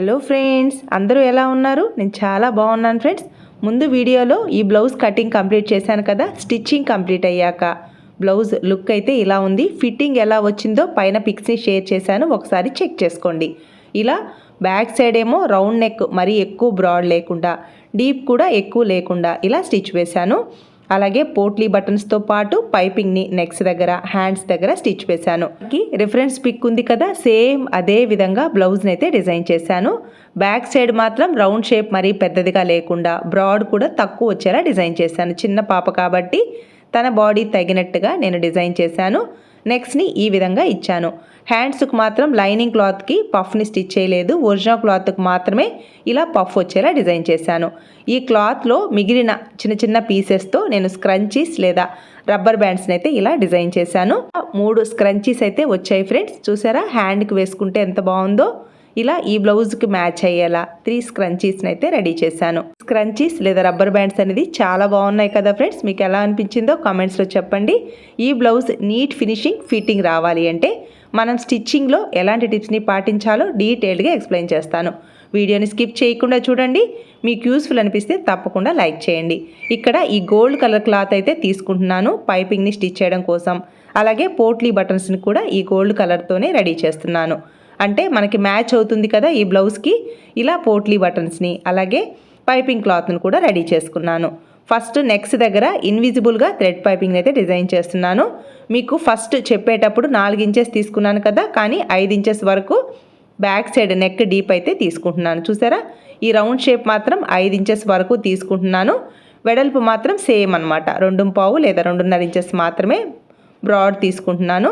Hello friends అందరూ ఎలా ఉన్నారు? నేను చాలా బాగున్నాను ఫ్రెండ్స్. ముందు వీడియోలో ఈ బ్లౌజ్ కటింగ్ కంప్లీట్ చేశాను కదా స్టిచ్చింగ్ కంప్లీట్ అయ్యాక. బ్లౌజ్ లుక్ అయితే ఇలా ఉంది. ఫిట్టింగ్ ఎలా వచ్చిందో పైన పిక్స్ని షేర్ చేశాను. ఒకసారి చెక్ చేసుకోండి. ఇలా బ్యాక్ సైడ్ ఏమో రౌండ్ నెక్ మరీ ఎక్కువ బ్రాడ్ లేకుండా డీప్ కూడా ఎక్కువ లేకుండా ఇలా స్టిచ్ వేశాను. అలాగే పోట్లీ బటన్స్తో పాటు పైపింగ్ని నెక్స్ దగ్గర హ్యాండ్స్ దగ్గర స్టిచ్ వేశాను. రిఫరెన్స్ పిక్ ఉంది కదా సేమ్ అదే విధంగా బ్లౌజ్ని అయితే డిజైన్ చేశాను. బ్యాక్ సైడ్ మాత్రం రౌండ్ షేప్ మరీ పెద్దదిగా లేకుండా బ్రాడ్ కూడా తక్కువ వచ్చేలా డిజైన్ చేశాను. చిన్న పాప కాబట్టి తన బాడీ తగినట్టుగా నేను డిజైన్ చేశాను. నెక్స్ట్ని ఈ విధంగా ఇచ్చాను. హ్యాండ్స్కి మాత్రం లైనింగ్ క్లాత్కి పఫ్ని స్టిచ్ చేయలేదు. ఒరిజినల్ క్లాత్కి మాత్రమే ఇలా పఫ్ వచ్చేలా డిజైన్ చేశాను. ఈ క్లాత్లో మిగిలిన చిన్న చిన్న పీసెస్తో నేను స్క్రంచీస్ లేదా రబ్బర్ బ్యాండ్స్ని అయితే ఇలా డిజైన్ చేశాను. మూడు స్క్రంచీస్ అయితే వచ్చాయి ఫ్రెండ్స్ చూసారా? హ్యాండ్కి వేసుకుంటే ఎంత బాగుందో. ఇలా ఈ బ్లౌజ్కి మ్యాచ్ అయ్యేలా త్రీ స్క్రంచీస్ని అయితే రెడీ చేశాను. స్క్రంచీస్ లేదా రబ్బర్ బ్యాండ్స్ అనేది చాలా బాగున్నాయి కదా ఫ్రెండ్స్? మీకు ఎలా అనిపించిందో కామెంట్స్లో చెప్పండి. ఈ బ్లౌజ్ నీట్ ఫినిషింగ్ ఫిట్టింగ్ రావాలి అంటే మనం స్టిచ్చింగ్లో ఎలాంటి టిప్స్ని పాటించాలో డీటెయిల్డ్గా ఎక్స్ప్లెయిన్ చేస్తాను. వీడియోని స్కిప్ చేయకుండా చూడండి. మీకు యూస్ఫుల్ అనిపిస్తే తప్పకుండా లైక్ చేయండి. ఇక్కడ ఈ గోల్డ్ కలర్ క్లాత్ అయితే తీసుకుంటున్నాను పైపింగ్ని స్టిచ్ చేయడం కోసం. అలాగే పోట్లీ బటన్స్ని కూడా ఈ గోల్డ్ కలర్తోనే రెడీ చేస్తున్నాను. అంటే మనకి మ్యాచ్ అవుతుంది కదా ఈ బ్లౌజ్కి. ఇలా పోట్లీ బటన్స్ని అలాగే పైపింగ్ క్లాత్ని కూడా రెడీ చేసుకున్నాను. ఫస్ట్ నెక్స్ దగ్గర ఇన్విజిబుల్గా థ్రెడ్ పైపింగ్ అయితే డిజైన్ చేస్తున్నాను. మీకు ఫస్ట్ చెప్పేటప్పుడు నాలుగు ఇంచెస్ తీసుకున్నాను కదా కానీ ఐదు ఇంచెస్ వరకు బ్యాక్ సైడ్ నెక్ డీప్ అయితే తీసుకుంటున్నాను. చూసారా? ఈ రౌండ్ షేప్ మాత్రం ఐదు ఇంచెస్ వరకు తీసుకుంటున్నాను. వెడల్పు మాత్రం సేమ్ అనమాట రెండు పావు లేదా రెండున్నర ఇంచెస్ మాత్రమే బ్రాడ్ తీసుకుంటున్నాను.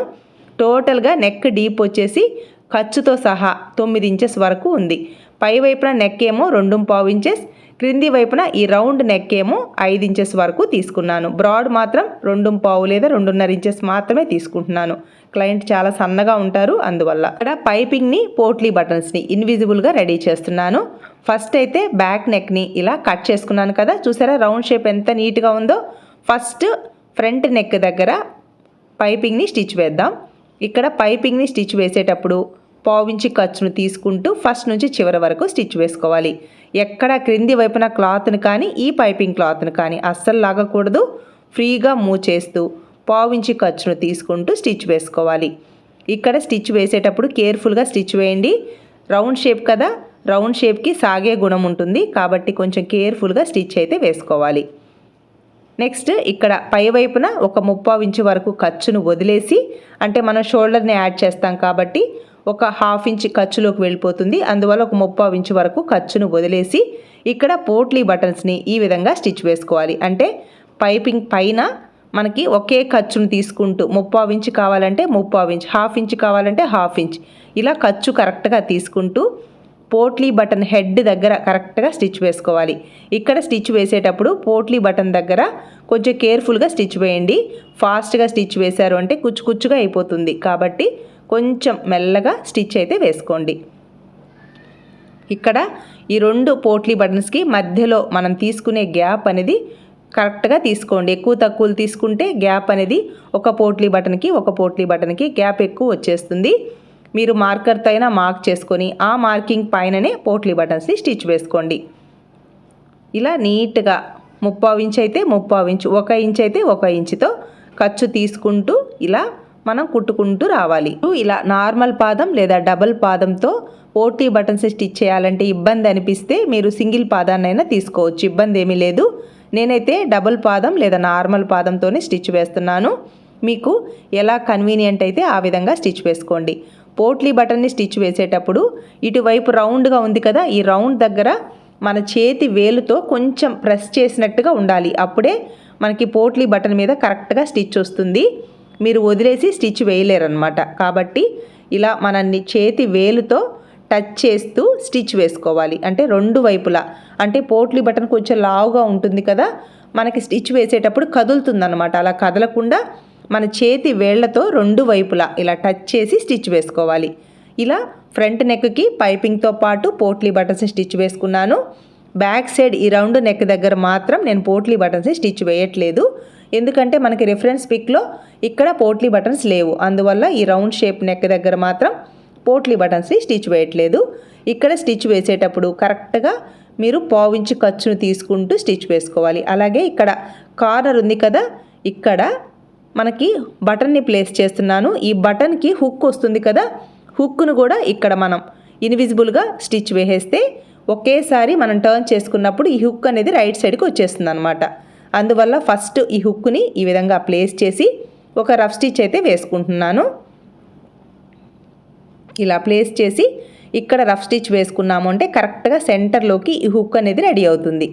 టోటల్గా నెక్ డీప్ వచ్చేసి ఖర్చుతో సహా తొమ్మిది ఇంచెస్ వరకు ఉంది. పై వైపున నెక్ ఏమో రెండు పావు ఇంచెస్ క్రింది వైపున ఈ రౌండ్ నెక్ ఏమో ఐదు ఇంచెస్ వరకు తీసుకున్నాను. బ్రాడ్ మాత్రం రెండు పావు లేదా రెండున్నర ఇంచెస్ మాత్రమే తీసుకుంటున్నాను. క్లయింట్ చాలా సన్నగా ఉంటారు అందువల్ల. ఇక్కడ పైపింగ్ని పోట్లీ బటన్స్ని ఇన్విజిబుల్గా రెడీ చేస్తున్నాను. ఫస్ట్ అయితే బ్యాక్ నెక్ని ఇలా కట్ చేసుకున్నాను కదా. చూసారా రౌండ్ షేప్ ఎంత నీట్గా ఉందో? ఫస్ట్ ఫ్రంట్ నెక్ దగ్గర పైపింగ్ని స్టిచ్ వేద్దాం. ఇక్కడ పైపింగ్ని స్టిచ్ వేసేటప్పుడు పావించి ఖర్చును తీసుకుంటూ ఫస్ట్ నుంచి చివరి వరకు స్టిచ్ వేసుకోవాలి. ఎక్కడ క్రింది వైపున క్లాత్ని కానీ ఈ పైపింగ్ క్లాత్ని కానీ అస్సలు లాగకూడదు. ఫ్రీగా మూవ్ చేస్తూ పావించి ఖర్చును తీసుకుంటూ స్టిచ్ వేసుకోవాలి. ఇక్కడ స్టిచ్ వేసేటప్పుడు కేర్ఫుల్గా స్టిచ్ వేయండి. రౌండ్ షేప్ కదా? రౌండ్ షేప్కి సాగే గుణం ఉంటుంది. కాబట్టి కొంచెం కేర్ఫుల్గా స్టిచ్ అయితే వేసుకోవాలి. నెక్స్ట్ ఇక్కడ పై వైపున ఒక ముప్పావు ఇంచు వరకు ఖర్చును వదిలేసి అంటే మనం షోల్డర్ని యాడ్ చేస్తాం కాబట్టి ఒక హాఫ్ ఇంచ్ ఖర్చులోకి వెళ్ళిపోతుంది. అందువల్ల ఒక ముప్పావు ఇంచు వరకు ఖర్చును వదిలేసి ఇక్కడ పోట్లీ బటన్స్ని ఈ విధంగా స్టిచ్ వేసుకోవాలి. అంటే పైపింగ్ పైన మనకి ఒకే ఖర్చును తీసుకుంటూ ముప్పావు ఇంచ్ కావాలంటే ముప్పావు ఇంచ్ హాఫ్ ఇంచ్ కావాలంటే హాఫ్ ఇంచ్ ఇలా ఖర్చు కరెక్ట్గా తీసుకుంటూ పోట్లీ బటన్ హెడ్ దగ్గర కరెక్ట్గా స్టిచ్ వేసుకోవాలి. ఇక్కడ స్టిచ్ వేసేటప్పుడు పోట్లీ బటన్ దగ్గర కొంచెం కేర్ఫుల్గా స్టిచ్ వేయండి. ఫాస్ట్గా స్టిచ్ వేశారు అంటే కుచ్చు కుచ్చుగా అయిపోతుంది. కాబట్టి కొంచెం మెల్లగా స్టిచ్ అయితే వేసుకోండి. ఇక్కడ ఈ రెండు పోట్లీ బటన్స్కి మధ్యలో మనం తీసుకునే గ్యాప్ అనేది కరెక్ట్గా తీసుకోండి. ఎక్కువ తక్కువలు తీసుకుంటే గ్యాప్ అనేది ఒక పోట్లీ బటన్కి ఒక పోట్లీ బటన్కి గ్యాప్ ఎక్కువ వచ్చేస్తుంది. మీరు మార్కర్తో అయినా మార్క్ చేసుకొని ఆ మార్కింగ్ పైననే పోట్లీ బటన్స్ని స్టిచ్ వేసుకోండి. ఇలా నీట్గా ముప్పావు ఇంచ్ అయితే ముప్పావు ఇంచు ఒక ఇంచ్ అయితే ఒక ఇంచుతో ఖర్చు తీసుకుంటూ ఇలా మనం కుట్టుకుంటూ రావాలి. ఇలా నార్మల్ పాదం లేదా డబల్ పాదంతో పోటీ బటన్స్ స్టిచ్ చేయాలంటే ఇబ్బంది అనిపిస్తే మీరు సింగిల్ పాదాన్నైనా తీసుకోవచ్చు. ఇబ్బంది ఏమీ లేదు. నేనైతే డబుల్ పాదం లేదా నార్మల్ పాదంతోనే స్టిచ్ వేస్తున్నాను. మీకు ఎలా కన్వీనియంట్ అయితే ఆ విధంగా స్టిచ్ వేసుకోండి. పోట్లీ బటన్ని స్టిచ్ వేసేటప్పుడు ఇటువైపు రౌండ్గా ఉంది కదా ఈ రౌండ్ దగ్గర మన చేతి వేలుతో కొంచెం ప్రెస్ చేసినట్టుగా ఉండాలి. అప్పుడే మనకి పోట్లీ బటన్ మీద కరెక్ట్గా స్టిచ్ వస్తుంది. మీరు వదిలేసి స్టిచ్ వేయలేరనమాట కాబట్టి ఇలా మనల్ని చేతి వేలుతో టచ్ చేస్తూ స్టిచ్ వేసుకోవాలి. అంటే రెండు వైపులా. అంటే పోట్లీ బటన్ కొంచెం లావుగా ఉంటుంది కదా మనకి స్టిచ్ వేసేటప్పుడు కదులుతుందన్నమాట. అలా కదలకుండా మన చేతి వేళ్ళతో రెండు వైపులా ఇలా టచ్ చేసి స్టిచ్ వేసుకోవాలి. ఇలా ఫ్రంట్ నెక్కి పైపింగ్తో పాటు పోట్లీ బటన్స్ స్టిచ్ వేసుకున్నాను. బ్యాక్ సైడ్ ఈ రౌండ్ నెక్ దగ్గర మాత్రం నేను పోట్లీ బటన్స్ స్టిచ్ వేయట్లేదు. ఎందుకంటే మనకి రిఫరెన్స్ పిక్లో ఇక్కడ పోట్లీ బటన్స్ లేవు. అందువల్ల ఈ రౌండ్ షేప్ నెక్ దగ్గర మాత్రం పోట్లీ బటన్స్ని స్టిచ్ వేయట్లేదు. ఇక్కడ స్టిచ్ వేసేటప్పుడు కరెక్ట్గా మీరు పావించి ఖర్చును తీసుకుంటూ స్టిచ్ వేసుకోవాలి. అలాగే ఇక్కడ కార్నర్ ఉంది కదా ఇక్కడ మనకి బటన్ని ప్లేస్ చేస్తున్నాను. ఈ బటన్కి హుక్ వస్తుంది కదా? హుక్ను కూడా ఇక్కడ మనం ఇన్విజిబుల్గా స్టిచ్ వేసేస్తే ఒకేసారి మనం టర్న్ చేసుకున్నప్పుడు ఈ హుక్ అనేది రైట్ సైడ్కి వచ్చేస్తుంది అనమాట అందువల్ల ఫస్ట్ ఈ హుక్ని ఈ విధంగా ప్లేస్ చేసి ఒక రఫ్ స్టిచ్ అయితే వేసుకుంటున్నాను. ఇలా ప్లేస్ చేసి ఇక్కడ రఫ్ స్టిచ్ వేసుకున్నాము అంటే కరెక్ట్గా సెంటర్లోకి ఈ హుక్ అనేది రెడీ అవుతుంది.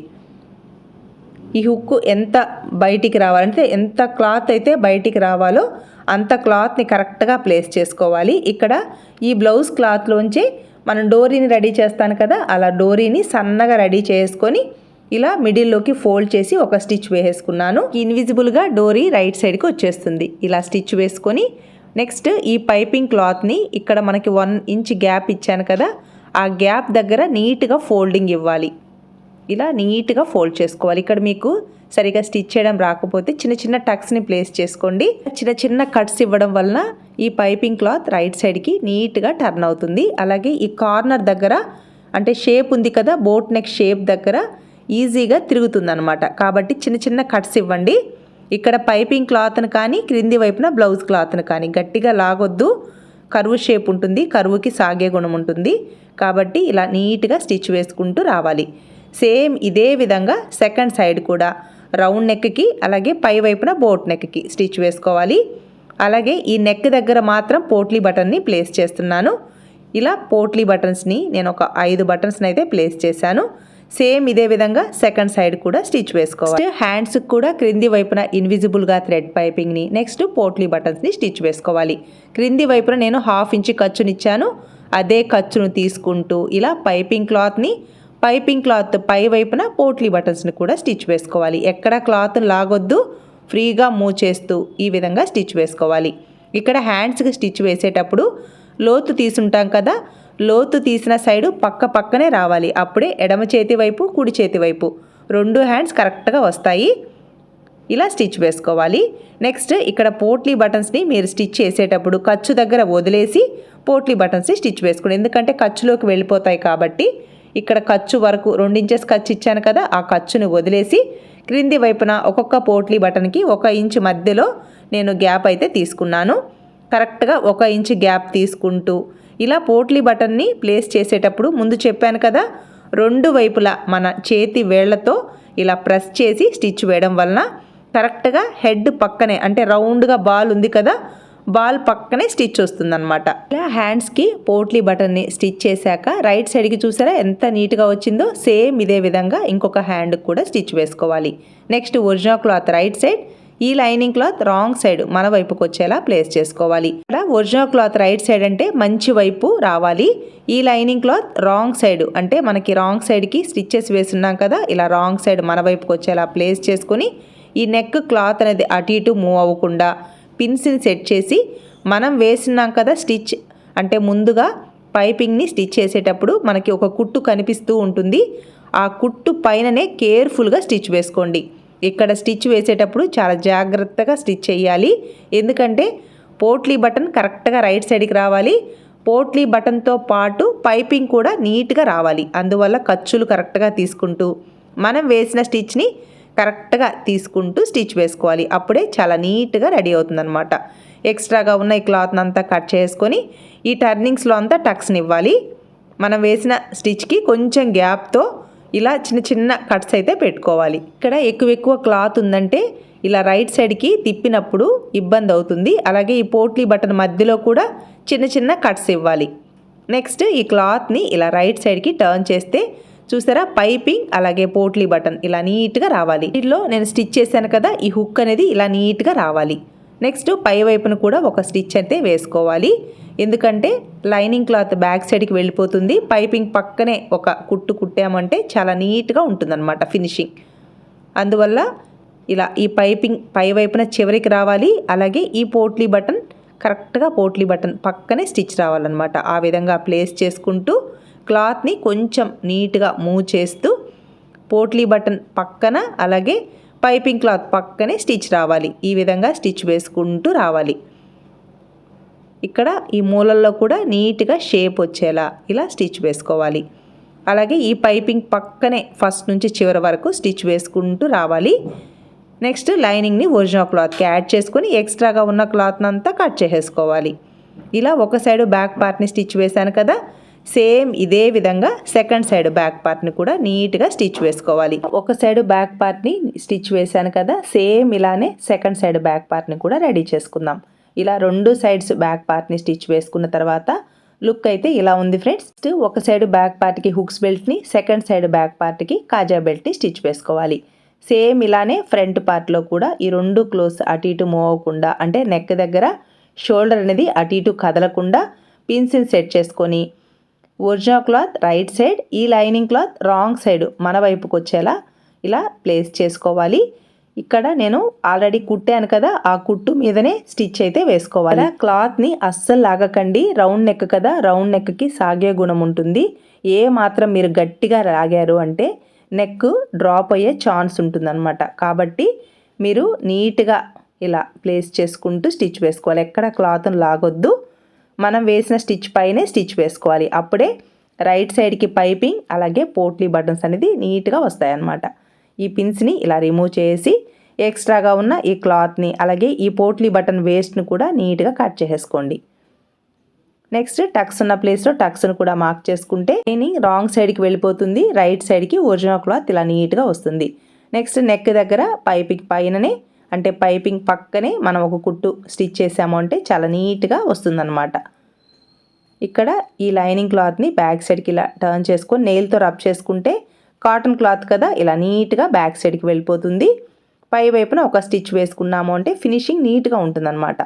ఈ హుక్ ఎంత బయటికి రావాలంటే ఎంత క్లాత్ అయితే బయటికి రావాలో అంత క్లాత్ని కరెక్ట్గా ప్లేస్ చేసుకోవాలి. ఇక్కడ ఈ బ్లౌజ్ క్లాత్లోంచి మనం డోరీని రెడీ చేస్తాను కదా అలా డోరీని సన్నగా రెడీ చేసుకొని ఇలా మిడిల్లోకి ఫోల్డ్ చేసి ఒక స్టిచ్ వేసేసుకున్నాను. ఇన్విజిబుల్గా డోరీ రైట్ సైడ్కి వచ్చేస్తుంది. ఇలా స్టిచ్ వేసుకొని నెక్స్ట్ ఈ పైపింగ్ క్లాత్ని ఇక్కడ మనకి వన్ ఇంచ్ గ్యాప్ ఇచ్చాను కదా ఆ గ్యాప్ దగ్గర నీట్గా ఫోల్డింగ్ ఇవ్వాలి. ఇలా నీట్గా ఫోల్డ్ చేసుకోవాలి. ఇక్కడ మీకు సరిగా స్టిచ్ చేయడం రాకపోతే చిన్న చిన్న టక్స్ని ప్లేస్ చేసుకోండి. చిన్న చిన్న కట్స్ ఇవ్వడం వలన ఈ పైపింగ్ క్లాత్ రైట్ సైడ్కి నీట్గా టర్న్ అవుతుంది. అలాగే ఈ కార్నర్ దగ్గర అంటే షేప్ ఉంది కదా బోట్ నెక్ షేప్ దగ్గర ఈజీగా తిరుగుతుందనమాట కాబట్టి చిన్న చిన్న కట్స్ ఇవ్వండి. ఇక్కడ పైపింగ్ క్లాత్ను కానీ క్రింది వైపున బ్లౌజ్ క్లాత్ను కానీ గట్టిగా లాగొద్దు. కరువు షేప్ ఉంటుంది. కరువుకి సాగే గుణం ఉంటుంది. కాబట్టి ఇలా నీట్గా స్టిచ్ వేసుకుంటూ రావాలి. సేమ్ ఇదే విధంగా సెకండ్ సైడ్ కూడా రౌండ్ నెక్కి అలాగే పై వైపున బోట్ నెక్కి స్టిచ్ వేసుకోవాలి. అలాగే ఈ నెక్ దగ్గర మాత్రం పోట్లీ బటన్ని ప్లేస్ చేస్తున్నాను. ఇలా పోట్లీ బటన్స్ని నేను ఒక ఐదు బటన్స్ని అయితే ప్లేస్ చేశాను. సేమ్ ఇదే విధంగా సెకండ్ సైడ్ కూడా స్టిచ్ వేసుకోవాలి. హ్యాండ్స్కి కూడా క్రింది వైపున ఇన్విజిబుల్గా థ్రెడ్ పైపింగ్ని నెక్స్ట్ పోట్లీ బటన్స్ని స్టిచ్ వేసుకోవాలి. క్రింది వైపున నేను హాఫ్ ఇంచ్ ఖర్చునిచ్చాను. అదే ఖర్చును తీసుకుంటూ ఇలా పైపింగ్ క్లాత్ని పైపింగ్ క్లాత్ పై వైపున పోట్లీ బటన్స్ని కూడా స్టిచ్ వేసుకోవాలి. ఎక్కడ క్లాత్ లాగొద్దు ఫ్రీగా మూవ్ చేస్తూ ఈ విధంగా స్టిచ్ వేసుకోవాలి. ఇక్కడ హ్యాండ్స్కి స్టిచ్ వేసేటప్పుడు లోతు తీసుంటాం కదా లోతు తీసిన సైడు పక్క పక్కనే రావాలి. అప్పుడే ఎడమ చేతి వైపు కుడి చేతి వైపు రెండు హ్యాండ్స్ కరెక్ట్గా వస్తాయి. ఇలా స్టిచ్ వేసుకోవాలి. నెక్స్ట్ ఇక్కడ పోట్లీ బటన్స్ని మీరు స్టిచ్ చేసేటప్పుడు ఖర్చు దగ్గర వదిలేసి పోట్లీ బటన్స్ని స్టిచ్ వేసుకోండి. ఎందుకంటే ఖర్చులోకి వెళ్ళిపోతాయి కాబట్టి ఇక్కడ ఖర్చు వరకు రెండించెస్ ఖర్చు ఇచ్చాను కదా ఆ ఖర్చుని వదిలేసి క్రింది వైపున ఒక్కొక్క పోట్లీ బటన్కి ఒక ఇంచు మధ్యలో నేను గ్యాప్ అయితే తీసుకున్నాను. కరెక్ట్గా ఒక ఇంచు గ్యాప్ తీసుకుంటూ ఇలా పోట్లీ బటన్ని ప్లేస్ చేసేటప్పుడు ముందు చెప్పాను కదా రెండు వైపులా మన చేతి వేళ్ళతో ఇలా ప్రెస్ చేసి స్టిచ్ వేయడం వలన కరెక్ట్గా హెడ్ పక్కనే అంటే రౌండ్గా బాల్ ఉంది కదా బాల్ పక్కనే స్టిచ్ వస్తుందన్నమాట. ఇలా హ్యాండ్స్కి పోట్లీ బటన్ని స్టిచ్ చేశాక రైట్ సైడ్కి చూసారా ఎంత నీట్గా వచ్చిందో? సేమ్ ఇదే విధంగా ఇంకొక హ్యాండ్కి కూడా స్టిచ్ వేసుకోవాలి. Next original cloth right side. ఈ లైనింగ్ క్లాత్ రాంగ్ సైడ్ మన వైపుకి వచ్చేలా ప్లేస్ చేసుకోవాలి. ఇక్కడ ఒరిజినల్ క్లాత్ రైట్ సైడ్ అంటే మంచి వైపు రావాలి. ఈ లైనింగ్ క్లాత్ రాంగ్ సైడ్ అంటే మనకి రాంగ్ సైడ్కి స్టిచ్చెస్ వేసున్నాం కదా ఇలా రాంగ్ సైడ్ మన వైపుకి వచ్చేలా ప్లేస్ చేసుకొని ఈ నెక్ క్లాత్ అనేది అటు ఇటు మూవ్ అవ్వకుండా పిన్స్ని సెట్ చేసి మనం వేసినాం కదా స్టిచ్ అంటే ముందుగా పైపింగ్ని స్టిచ్ చేసేటప్పుడు మనకి ఒక కుట్టు కనిపిస్తూ ఉంటుంది. ఆ కుట్టు పైననే కేర్ఫుల్గా స్టిచ్ వేసుకోండి. ఇక్కడ స్టిచ్ వేసేటప్పుడు చాలా జాగ్రత్తగా స్టిచ్ చేయాలి. ఎందుకంటే పోట్లీ బటన్ కరెక్ట్గా రైట్ సైడ్కి రావాలి. పోట్లీ బటన్తో పాటు పైపింగ్ కూడా నీట్గా రావాలి. అందువల్ల ఖర్చులు కరెక్ట్గా తీసుకుంటూ మనం వేసిన స్టిచ్ని కరెక్ట్గా తీసుకుంటూ స్టిచ్ వేసుకోవాలి. అప్పుడే చాలా నీట్గా రెడీ అవుతుందన్నమాట. ఎక్స్ట్రాగా ఉన్న ఈ క్లాత్ని అంతా కట్ చేసుకొని ఈ టర్నింగ్స్లో అంతా టక్స్ని ఇవ్వాలి. మనం వేసిన స్టిచ్కి కొంచెం గ్యాప్తో ఇలా చిన్న చిన్న కట్స్ అయితే పెట్టుకోవాలి. ఇక్కడ ఎక్కువ ఎక్కువ క్లాత్ ఉందంటే ఇలా రైట్ సైడ్కి తిప్పినప్పుడు ఇబ్బంది అవుతుంది. అలాగే ఈ పోట్లీ బటన్ మధ్యలో కూడా చిన్న చిన్న కట్స్ ఇవ్వాలి. నెక్స్ట్ ఈ క్లాత్ని ఇలా రైట్ సైడ్కి టర్న్ చేస్తే చూసారా? పైపింగ్ అలాగే పోట్లీ బటన్ ఇలా నీట్గా రావాలి. వీటిలో నేను స్టిచ్ చేశాను కదా ఈ హుక్ అనేది ఇలా నీట్గా రావాలి. నెక్స్ట్ పై వైపున కూడా ఒక స్టిచ్ అయితే వేసుకోవాలి. ఎందుకంటే లైనింగ్ క్లాత్ బ్యాక్ సైడ్కి వెళ్ళిపోతుంది. పైపింగ్ పక్కనే ఒక కుట్టు కుట్టామంటే చాలా నీట్గా ఉంటుందన్నమాట ఫినిషింగ్. అందువల్ల ఇలా ఈ పైపింగ్ పై వైపున చివరికి రావాలి. అలాగే ఈ పోట్లీ బటన్ కరెక్ట్గా పోట్లీ బటన్ పక్కనే స్టిచ్ రావాలన్నమాట. ఆ విధంగా ప్లేస్ చేసుకుంటూ క్లాత్ని కొంచెం నీట్గా మూవ్ చేస్తూ పోట్లీ బటన్ పక్కన అలాగే పైపింగ్ క్లాత్ పక్కనే స్టిచ్ రావాలి. ఈ విధంగా స్టిచ్ వేసుకుంటూ రావాలి. ఇక్కడ ఈ మూలల్లో కూడా నీట్గా షేప్ వచ్చేలా ఇలా స్టిచ్ వేసుకోవాలి. అలాగే ఈ పైపింగ్ పక్కనే ఫస్ట్ నుంచి చివరి వరకు స్టిచ్ వేసుకుంటూ రావాలి. నెక్స్ట్ లైనింగ్ని ఒరిజినల్ క్లాత్కి యాడ్ చేసుకొని ఎక్స్ట్రాగా ఉన్న క్లాత్ని అంతా కట్ చేసేసుకోవాలి. ఇలా ఒక సైడ్ బ్యాక్ పార్ట్ని స్టిచ్ వేశాను కదా సేమ్ ఇదే విధంగా సెకండ్ సైడ్ బ్యాక్ పార్ట్ని కూడా నీట్గా స్టిచ్ వేసుకోవాలి. ఒక సైడ్ బ్యాక్ పార్ట్ని స్టిచ్ వేశాను కదా సేమ్ ఇలానే సెకండ్ సైడ్ బ్యాక్ పార్ట్ని కూడా రెడీ చేసుకుందాం. ఇలా రెండు సైడ్స్ బ్యాక్ పార్ట్ని స్టిచ్ వేసుకున్న తర్వాత లుక్ అయితే ఇలా ఉంది ఫ్రెండ్స్. ఒక సైడ్ బ్యాక్ పార్ట్కి హుక్స్ బెల్ట్ని సెకండ్ సైడ్ బ్యాక్ పార్ట్కి కాజా బెల్ట్ని స్టిచ్ వేసుకోవాలి. సేమ్ ఇలానే ఫ్రంట్ పార్ట్లో కూడా ఈ రెండు క్లోజ్ అటు ఇటు మూవ్ అవ్వకుండా అంటే నెక్ దగ్గర షోల్డర్ అనేది అటు ఇటు కదలకుండా పిన్సిల్ సెట్ చేసుకొని ఒరిజినల్ క్లాత్ రైట్ సైడ్ ఈ లైనింగ్ క్లాత్ రాంగ్ సైడ్ మన వైపుకి వచ్చేలా ఇలా ప్లేస్ చేసుకోవాలి. ఇక్కడ నేను ఆల్రెడీ కుట్టాను కదా ఆ కుట్టు మీదనే స్టిచ్ అయితే వేసుకోవాలి. క్లాత్ని అస్సలు లాగకండి రౌండ్ నెక్ కదా రౌండ్ నెక్కి సాగే గుణం ఉంటుంది. ఏ మాత్రం మీరు గట్టిగా లాగారు అంటే నెక్ డ్రాప్ అయ్యే ఛాన్స్ ఉంటుందన్నమాట. కాబట్టి మీరు నీట్గా ఇలా ప్లేస్ చేసుకుంటూ స్టిచ్ వేసుకోవాలి. ఎక్కడ క్లాత్ను లాగొద్దు. మనం వేసిన స్టిచ్ పైనే స్టిచ్ వేసుకోవాలి. అప్పుడే రైట్ సైడ్కి పైపింగ్ అలాగే పోట్లీ బటన్స్ అనేది నీట్గా వస్తాయి అన్నమాట ఈ పిన్స్ని ఇలా రిమూవ్ చేసి ఎక్స్ట్రాగా ఉన్న ఈ క్లాత్ని అలాగే ఈ పోట్లీ బటన్ వేస్ట్ని కూడా నీట్గా కట్ చేసేసుకోండి. నెక్స్ట్ టక్స్ ఉన్న ప్లేస్లో టక్స్ను కూడా మార్క్ చేసుకుంటే లైనింగ్ రాంగ్ సైడ్కి వెళ్ళిపోతుంది రైట్ సైడ్కి ఒరిజినల్ క్లాత్ ఇలా నీట్గా వస్తుంది. నెక్స్ట్ నెక్ దగ్గర పైపింగ్ పైననే అంటే పైపింగ్ పక్కనే మనం ఒక కుట్టు స్టిచ్ చేసాము అంటే చాలా నీట్గా వస్తుందన్నమాట. ఇక్కడ ఈ లైనింగ్ క్లాత్ని బ్యాక్ సైడ్కి ఇలా టర్న్ చేసుకొని నెయిల్తో రబ్ చేసుకుంటే కాటన్ క్లాత్ కదా ఇలా నీట్గా బ్యాక్ సైడ్కి వెళ్ళిపోతుంది. పై వైపున ఒక స్టిచ్ వేసుకున్నాము అంటే ఫినిషింగ్ నీట్గా ఉంటుందన్నమాట.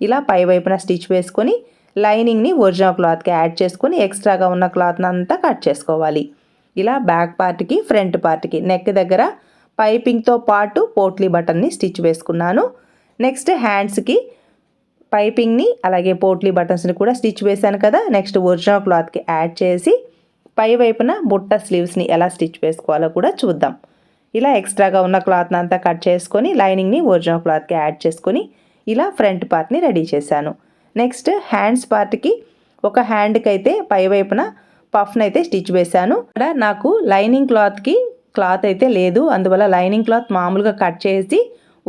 ఇలా పై వైపున స్టిచ్ వేసుకొని లైనింగ్ని ఒరిజినల్ క్లాత్కి యాడ్ చేసుకొని ఎక్స్ట్రాగా ఉన్న క్లాత్ని అంతా కట్ చేసుకోవాలి. ఇలా బ్యాక్ పార్ట్కి ఫ్రంట్ పార్ట్కి నెక్ దగ్గర పైపింగ్తో పాటు పోట్లీ బటన్ని స్టిచ్ వేసుకున్నాను. నెక్స్ట్ హ్యాండ్స్కి పైపింగ్ని అలాగే పోట్లీ బటన్స్ని కూడా స్టిచ్ వేశాను కదా నెక్స్ట్ ఒరిజినల్ క్లాత్కి యాడ్ చేసి పై వైపున బుట్ట స్లీవ్స్ని ఎలా స్టిచ్ వేసుకోవాలో కూడా చూద్దాం. ఇలా ఎక్స్ట్రాగా ఉన్న క్లాత్ని అంతా కట్ చేసుకొని లైనింగ్ని ఒరిజినల్ క్లాత్కి యాడ్ చేసుకొని ఇలా ఫ్రంట్ పార్ట్ని రెడీ చేశాను. నెక్స్ట్ హ్యాండ్స్ పార్ట్కి ఒక హ్యాండ్కి అయితే పై వైపున పఫ్ని అయితే స్టిచ్ వేశాను. ఇక్కడ నాకు లైనింగ్ క్లాత్కి క్లాత్ అయితే లేదు అందువల్ల లైనింగ్ క్లాత్ మామూలుగా కట్ చేసి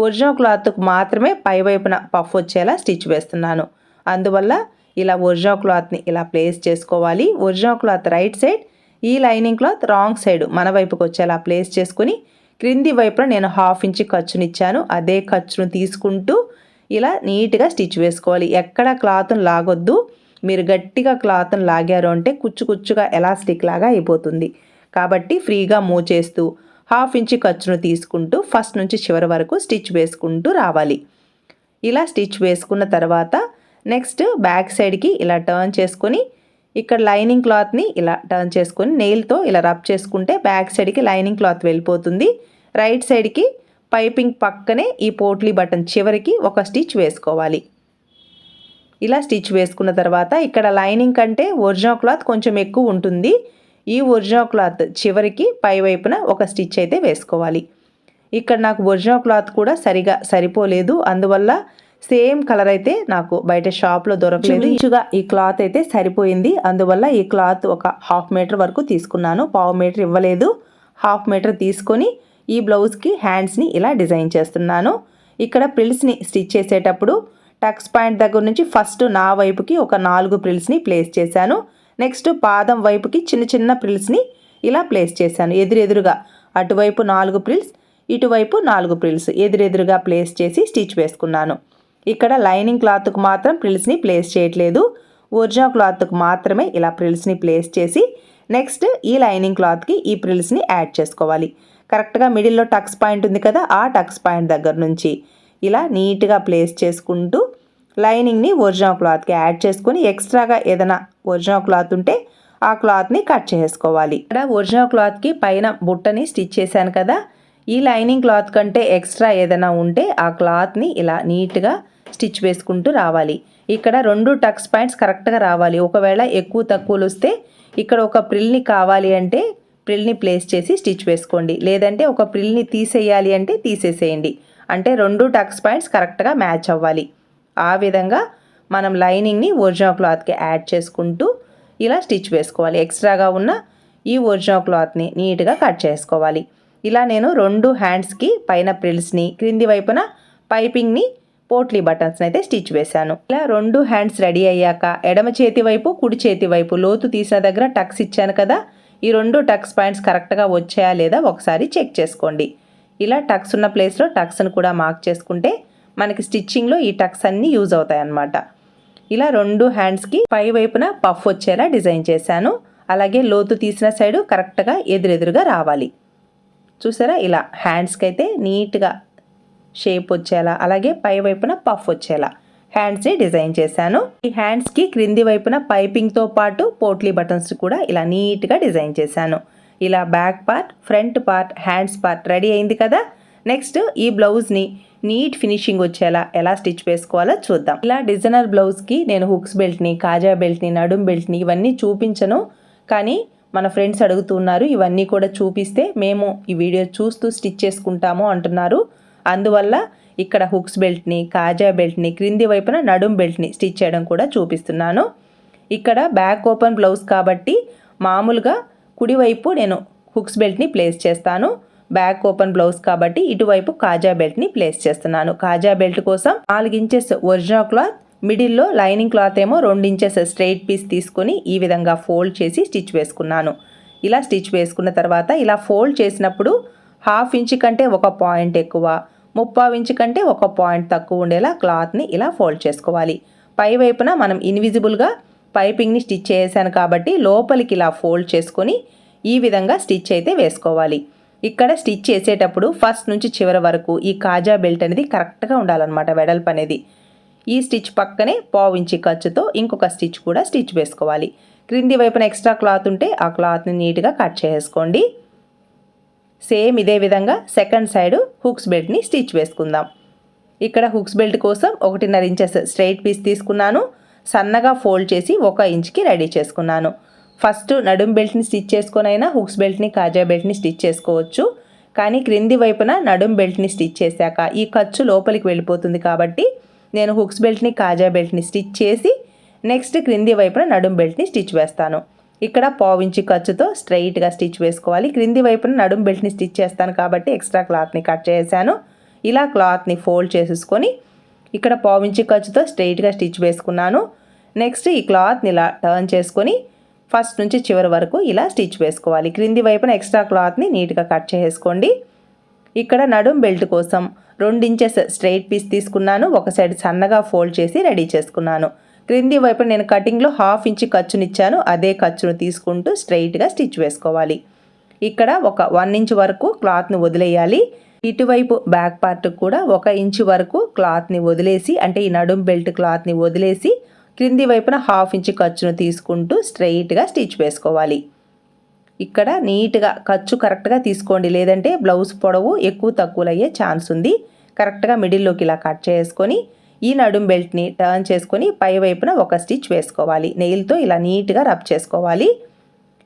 ఒరిజినల్ క్లాత్కు మాత్రమే పై వైపున పఫ్ వచ్చేలా స్టిచ్ వేస్తున్నాను. అందువల్ల ఇలా ఒరిజినల్ క్లాత్ని ఇలా ప్లేస్ చేసుకోవాలి. ఒరిజినల్ క్లాత్ రైట్ సైడ్ ఈ లైనింగ్ క్లాత్ రాంగ్ సైడ్ మన వైపుకి వచ్చేలా ప్లేస్ చేసుకుని క్రింది వైపున నేను హాఫ్ ఇంచ్ ఖర్చునిచ్చాను అదే ఖర్చును తీసుకుంటూ ఇలా నీట్గా స్టిచ్ వేసుకోవాలి. ఎక్కడ క్లాత్ను లాగొద్దు. మీరు గట్టిగా క్లాత్ను లాగారు అంటే కుచ్చు కుచ్చుగా ఎలాస్టిక్ లాగా అయిపోతుంది. కాబట్టి ఫ్రీగా మూవ్ చేస్తూ హాఫ్ ఇంచ్ ఖర్చును తీసుకుంటూ ఫస్ట్ నుంచి చివరి వరకు స్టిచ్ వేసుకుంటూ రావాలి. ఇలా స్టిచ్ వేసుకున్న తర్వాత నెక్స్ట్ బ్యాక్ సైడ్కి ఇలా టర్న్ చేసుకొని ఇక్కడ లైనింగ్ క్లాత్ని ఇలా టర్న్ చేసుకొని నెయిల్తో ఇలా రబ్ చేసుకుంటే బ్యాక్ సైడ్కి లైనింగ్ క్లాత్ వెళ్ళిపోతుంది. రైట్ సైడ్కి పైపింగ్ పక్కనే ఈ పోట్లీ బటన్ చివరికి ఒక స్టిచ్ వేసుకోవాలి. ఇలా స్టిచ్ వేసుకున్న తర్వాత ఇక్కడ లైనింగ్ కంటే ఒరిజినల్ క్లాత్ కొంచెం ఎక్కువ ఉంటుంది. ఈ ఒరిజినల్ క్లాత్ చివరికి పై వైపున ఒక స్టిచ్ అయితే వేసుకోవాలి. ఇక్కడ నాకు ఒరిజినల్ క్లాత్ కూడా సరిగా సరిపోలేదు. అందువల్ల సేమ్ కలర్ అయితే నాకు బయట షాప్లో దొరకలేదు. ఇచ్చుగా ఈ క్లాత్ అయితే సరిపోయింది. అందువల్ల ఈ క్లాత్ ఒక హాఫ్ మీటర్ వరకు తీసుకున్నాను. పావు మీటర్ ఇవ్వలేదు. హాఫ్ మీటర్ తీసుకొని ఈ బ్లౌజ్కి హ్యాండ్స్ని ఇలా డిజైన్ చేస్తున్నాను. ఇక్కడ ప్రిల్స్ని స్టిచ్ చేసేటప్పుడు టక్స్ పాయింట్ దగ్గర నుంచి ఫస్ట్ నా వైపుకి ఒక నాలుగు ప్రిల్స్ని ప్లేస్ చేశాను. నెక్స్ట్ పాదం వైపుకి చిన్న చిన్న ప్రిల్స్ని ఇలా ప్లేస్ చేశాను. ఎదురెదురుగా అటువైపు నాలుగు ప్రిల్స్ ఇటువైపు నాలుగు ప్రిల్స్ ఎదురెదురుగా ప్లేస్ చేసి స్టిచ్ వేసుకున్నాను. ఇక్కడ లైనింగ్ క్లాత్కు మాత్రం ప్రిల్స్ని ప్లేస్ చేయట్లేదు. ఒరిజినల్ క్లాత్కు మాత్రమే ఇలా ప్రిల్స్ని ప్లేస్ చేసి నెక్స్ట్ ఈ లైనింగ్ క్లాత్కి ఈ ప్రిల్స్ని యాడ్ చేసుకోవాలి. కరెక్ట్గా మిడిల్లో టక్స్ పాయింట్ ఉంది కదా ఆ టక్స్ పాయింట్ దగ్గర నుంచి ఇలా నీట్గా ప్లేస్ చేసుకుంటూ లైనింగ్ని ఒరిజినల్ క్లాత్కి యాడ్ చేసుకొని ఎక్స్ట్రాగా ఏదైనా ఒరిజినల్ క్లాత్ ఉంటే ఆ క్లాత్ని కట్ చేసుకోవాలి. ఇక్కడ ఒరిజినల్ క్లాత్కి పైన బుట్టని స్టిచ్ చేశాను కదా ఈ లైనింగ్ క్లాత్ కంటే ఎక్స్ట్రా ఏదైనా ఉంటే ఆ క్లాత్ని ఇలా నీట్గా స్టిచ్ వేసుకుంటూ రావాలి. ఇక్కడ రెండు టక్స్ పాయింట్స్ కరెక్ట్గా రావాలి. ఒకవేళ ఎక్కువ తక్కువలు వస్తే ఇక్కడ ఒక ప్రిల్ని కావాలి అంటే ప్రిల్ని ప్లేస్ చేసి స్టిచ్ వేసుకోండి. లేదంటే ఒక ప్రిల్ని తీసేయాలి అంటే తీసేసేయండి. అంటే రెండు టక్స్ పాయింట్స్ కరెక్ట్గా మ్యాచ్ అవ్వాలి. ఆ విధంగా మనం లైనింగ్ని ఒరిజినల్ క్లాత్కి యాడ్ చేసుకుంటూ ఇలా స్టిచ్ వేసుకోవాలి. ఎక్స్ట్రాగా ఉన్న ఈ ఒరిజినల్ క్లాత్ని నీట్గా కట్ చేసుకోవాలి. ఇలా నేను రెండు హ్యాండ్స్కి పైన ప్రిల్స్ని క్రింది వైపున పైపింగ్ని పోట్లీ బటన్స్ని అయితే స్టిచ్ వేశాను. ఇలా రెండు హ్యాండ్స్ రెడీ అయ్యాక ఎడమ చేతి వైపు కుడి చేతి వైపు లోతు తీసిన దగ్గర టక్స్ ఇచ్చాను కదా ఈ రెండు టక్స్ పాయింట్స్ కరెక్ట్గా వచ్చాయా లేదా ఒకసారి చెక్ చేసుకోండి. ఇలా టక్స్ ఉన్న ప్లేస్లో టక్స్ను కూడా మార్క్ చేసుకుంటే మనకి స్టిచ్చింగ్లో ఈ టక్స్ అన్నీ యూజ్ అవుతాయి అన్నమాట ఇలా రెండు హ్యాండ్స్కి పై వైపున పఫ్ వచ్చేలా డిజైన్ చేశాను. అలాగే లోతు తీసిన సైడు కరెక్ట్గా ఎదురెదురుగా రావాలి. చూసారా? ఇలా హ్యాండ్స్కి అయితే నీట్గా షేప్ వచ్చేలా అలాగే పై వైపున పఫ్ వచ్చేలా హ్యాండ్స్ని డిజైన్ చేశాను. ఈ హ్యాండ్స్కి క్రింది వైపున పైపింగ్తో పాటు పోట్లీ బటన్స్ కూడా ఇలా నీట్గా డిజైన్ చేశాను. ఇలా back part front part hands part ready అయింది కదా? నెక్స్ట్ ఈ బ్లౌజ్ని నీట్ ఫినిషింగ్ వచ్చేలా ఎలా స్టిచ్ వేసుకోవాలో చూద్దాం. ఇలా డిజైనర్ బ్లౌజ్కి నేను హుక్స్ బెల్ట్ని కాజా బెల్ట్ని నడుం బెల్ట్ని ఇవన్నీ చూపించను. కానీ మన ఫ్రెండ్స్ అడుగుతున్నారు ఇవన్నీ కూడా చూపిస్తే మేము ఈ వీడియో చూస్తూ స్టిచ్ చేసుకుంటాము అంటున్నారు. అందువల్ల ఇక్కడ హుక్స్ బెల్ట్ని కాజా బెల్ట్ని క్రింది వైపున నడుం బెల్ట్ని స్టిచ్ చేయడం కూడా చూపిస్తున్నాను. ఇక్కడ బ్యాక్ ఓపెన్ బ్లౌజ్ కాబట్టి మామూలుగా కుడివైపు నేను హుక్స్ బెల్ట్ని ప్లేస్ చేస్తాను. బ్యాక్ ఓపెన్ బ్లౌజ్ కాబట్టి ఇటువైపు కాజా బెల్ట్ని ప్లేస్ చేస్తున్నాను. కాజా బెల్ట్ కోసం నాలుగు ఇంచెస్ ఒరిజినల్ క్లాత్ మిడిల్లో లైనింగ్ క్లాత్ ఏమో రెండు ఇంచెస్ స్ట్రైట్ పీస్ తీసుకొని ఈ విధంగా ఫోల్డ్ చేసి స్టిచ్ వేసుకున్నాను. ఇలా స్టిచ్ వేసుకున్న తర్వాత ఇలా ఫోల్డ్ చేసినప్పుడు హాఫ్ ఇంచ్ కంటే ఒక పాయింట్ ఎక్కువ ముప్పావు ఇంచ్ కంటే ఒక పాయింట్ తక్కువ ఉండేలా క్లాత్ని ఇలా ఫోల్డ్ చేసుకోవాలి. పై వైపున మనం ఇన్విజిబుల్గా పైపింగ్ని స్టిచ్ చేసాను కాబట్టి లోపలికి ఇలా ఫోల్డ్ చేసుకొని ఈ విధంగా స్టిచ్ అయితే వేసుకోవాలి. ఇక్కడ స్టిచ్ చేసేటప్పుడు ఫస్ట్ నుంచి చివరి వరకు ఈ కాజా బెల్ట్ అనేది కరెక్ట్గా ఉండాలన్నమాట వెడల్పు అనేది. ఈ స్టిచ్ పక్కనే పావించి ఇంచి ఖర్చుతో ఇంకొక స్టిచ్ కూడా స్టిచ్ వేసుకోవాలి. క్రింది వైపున ఎక్స్ట్రా క్లాత్ ఉంటే ఆ క్లాత్ని నీట్గా కట్ చేసుకోండి. సేమ్ ఇదే విధంగా సెకండ్ సైడ్ హుక్స్ బెల్ట్ని స్టిచ్ వేసుకుందాం. ఇక్కడ హుక్స్ బెల్ట్ కోసం ఒకటిన్నర ఇంచెస్ స్ట్రైట్ పీస్ తీసుకున్నాను. సన్నగా ఫోల్డ్ చేసి ఒక ఇంచ్కి రెడీ చేసుకున్నాను. ఫస్ట్ నడుం బెల్ట్ని స్టిచ్ చేసుకొనైనా హుక్స్ బెల్ట్ని కాజా బెల్ట్ని స్టిచ్ చేసుకోవచ్చు. కానీ క్రింది వైపున నడుం బెల్ట్ని స్టిచ్ చేశాక ఈ ఖర్చు లోపలికి వెళ్ళిపోతుంది కాబట్టి నేను హుక్స్ బెల్ట్ని కాజా బెల్ట్ని స్టిచ్ చేసి నెక్స్ట్ క్రింది వైపున నడుం బెల్ట్ని స్టిచ్ వేస్తాను. ఇక్కడ పావించి ఖర్చుతో స్ట్రైట్గా స్టిచ్ వేసుకోవాలి. క్రింది వైపున నడుం బెల్ట్ని స్టిచ్ చేస్తాను కాబట్టి ఎక్స్ట్రా క్లాత్ని కట్ చేశాను. ఇలా క్లాత్ని ఫోల్డ్ చేసేసుకొని ఇక్కడ పావించి ఖర్చుతో స్ట్రైట్గా స్టిచ్ వేసుకున్నాను. నెక్స్ట్ ఈ క్లాత్ని ఇలా టర్న్ చేసుకొని ఫస్ట్ నుంచి చివరి వరకు ఇలా స్టిచ్ వేసుకోవాలి. క్రింది వైపున ఎక్స్ట్రా క్లాత్ని నీట్గా కట్ చేసుకోండి. ఇక్కడ నడుం బెల్ట్ కోసం రెండు ఇంచెస్ స్ట్రైట్ పీస్ తీసుకున్నాను. ఒక సైడ్ సన్నగా ఫోల్డ్ చేసి రెడీ చేసుకున్నాను. క్రింది వైపు నేను కటింగ్లో హాఫ్ ఇంచ్ ఖర్చునిచ్చాను. అదే ఖర్చును తీసుకుంటూ స్ట్రైట్గా స్టిచ్ వేసుకోవాలి. ఇక్కడ ఒక వన్ ఇంచ్ వరకు క్లాత్ని వదిలేయాలి. ఇటువైపు బ్యాక్ పార్ట్ కూడా ఒక ఇంచు వరకు క్లాత్ని వదిలేసి అంటే ఈ నడుం బెల్ట్ క్లాత్ని వదిలేసి క్రింది వైపున హాఫ్ ఇంచ్ ఖర్చును తీసుకుంటూ స్ట్రైట్గా స్టిచ్ వేసుకోవాలి. ఇక్కడ నీట్గా ఖర్చు కరెక్ట్గా తీసుకోండి. లేదంటే బ్లౌజ్ పొడవు ఎక్కువ తక్కువలు అయ్యే ఛాన్స్ ఉంది. కరెక్ట్గా మిడిల్లోకి ఇలా కట్ చేసుకొని ఈ నడుం బెల్ట్ని టర్న్ చేసుకొని పై వైపున ఒక స్టిచ్ వేసుకోవాలి. నెయిల్తో ఇలా నీట్గా రబ్ చేసుకోవాలి.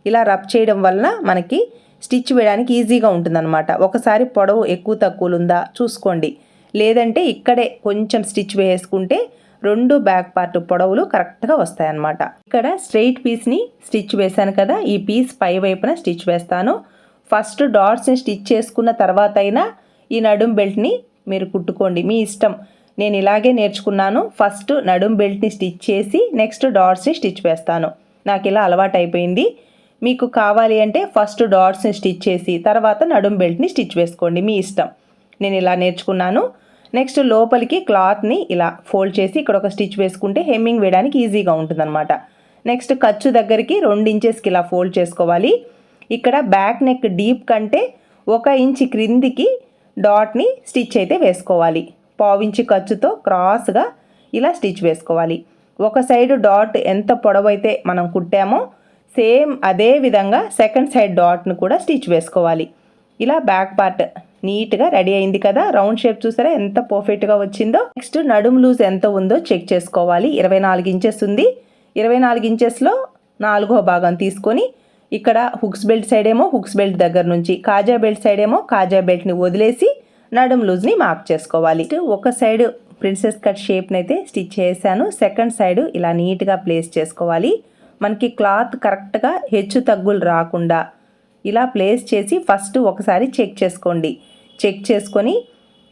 ఇలా రబ్ చేయడం వలన మనకి స్టిచ్ వేయడానికి ఈజీగా ఉంటుందన్నమాట. ఒకసారి పొడవు ఎక్కువ తక్కువలు ఉందా చూసుకోండి. లేదంటే ఇక్కడే కొంచెం స్టిచ్ వేసుకుంటే రెండు బ్యాక్ పార్ట్ పొడవులు కరెక్ట్గా వస్తాయన్నమాట. ఇక్కడ స్ట్రెయిట్ పీస్ని స్టిచ్ వేశాను కదా ఈ పీస్ పై వైపున స్టిచ్ వేస్తాను. ఫస్ట్ డాట్స్ని స్టిచ్ చేసుకున్న తర్వాత అయినా ఈ నడుం బెల్ట్ని మీరు కుట్టుకోండి. మీ ఇష్టం. నేను ఇలాగే నేర్చుకున్నాను. ఫస్ట్ నడుం బెల్ట్ని స్టిచ్ చేసి నెక్స్ట్ డాట్స్ని స్టిచ్ వేస్తాను. నాకు ఇలా అలవాటు అయిపోయింది మీకు కావాలి అంటే ఫస్ట్ డాట్స్ని స్టిచ్ చేసి తర్వాత నడుం బెల్ట్ని స్టిచ్ వేసుకోండి. మీ ఇష్టం. నేను ఇలా నేర్చుకున్నాను. నెక్స్ట్ లోపలికి క్లాత్ని ఇలా ఫోల్డ్ చేసి ఇక్కడ ఒక స్టిచ్ వేసుకుంటే హెమ్మింగ్ వేయడానికి ఈజీగా ఉంటుందన్నమాట. నెక్స్ట్ ఖర్చు దగ్గరికి రెండు ఇంచెస్కి ఇలా ఫోల్డ్ చేసుకోవాలి. ఇక్కడ బ్యాక్ నెక్ డీప్ కంటే ఒక ఇంచ్ క్రిందికి డాట్ని స్టిచ్ అయితే వేసుకోవాలి. పావించి ఖర్చుతో క్రాస్గా ఇలా స్టిచ్ వేసుకోవాలి. ఒక సైడ్ డాట్ ఎంత పొడవైతే మనం కుట్టామో సేమ్ అదే విధంగా సెకండ్ సైడ్ డాట్ను కూడా స్టిచ్ వేసుకోవాలి. ఇలా బ్యాక్ పార్ట్ నీట్గా రెడీ అయింది కదా? రౌండ్ షేప్ చూసారా? ఎంత పర్ఫెక్ట్గా వచ్చిందో. నెక్స్ట్ నడుము లూజ్ ఎంత ఉందో చెక్ చేసుకోవాలి. ఇరవై నాలుగు ఇంచెస్ ఉంది. ఇరవై నాలుగు ఇంచెస్లో నాలుగో భాగం తీసుకొని ఇక్కడ హుక్స్ బెల్ట్ సైడ్ ఏమో హుక్స్ బెల్ట్ దగ్గర నుంచి కాజా బెల్ట్ సైడ్ ఏమో కాజా బెల్ట్ని వదిలేసి నడుము లూజ్ని మార్క్ చేసుకోవాలి. ఒక సైడ్ ప్రిన్సెస్ కట్ షేప్ని అయితే స్టిచ్ చేశాను. సెకండ్ సైడ్ ఇలా నీట్గా ప్లేస్ చేసుకోవాలి. మనకి క్లాత్ కరెక్ట్గా హెచ్చు తగ్గులు రాకుండా ఇలా ప్లేస్ చేసి ఫస్ట్ ఒకసారి చెక్ చేసుకోండి. చెక్ చేసుకొని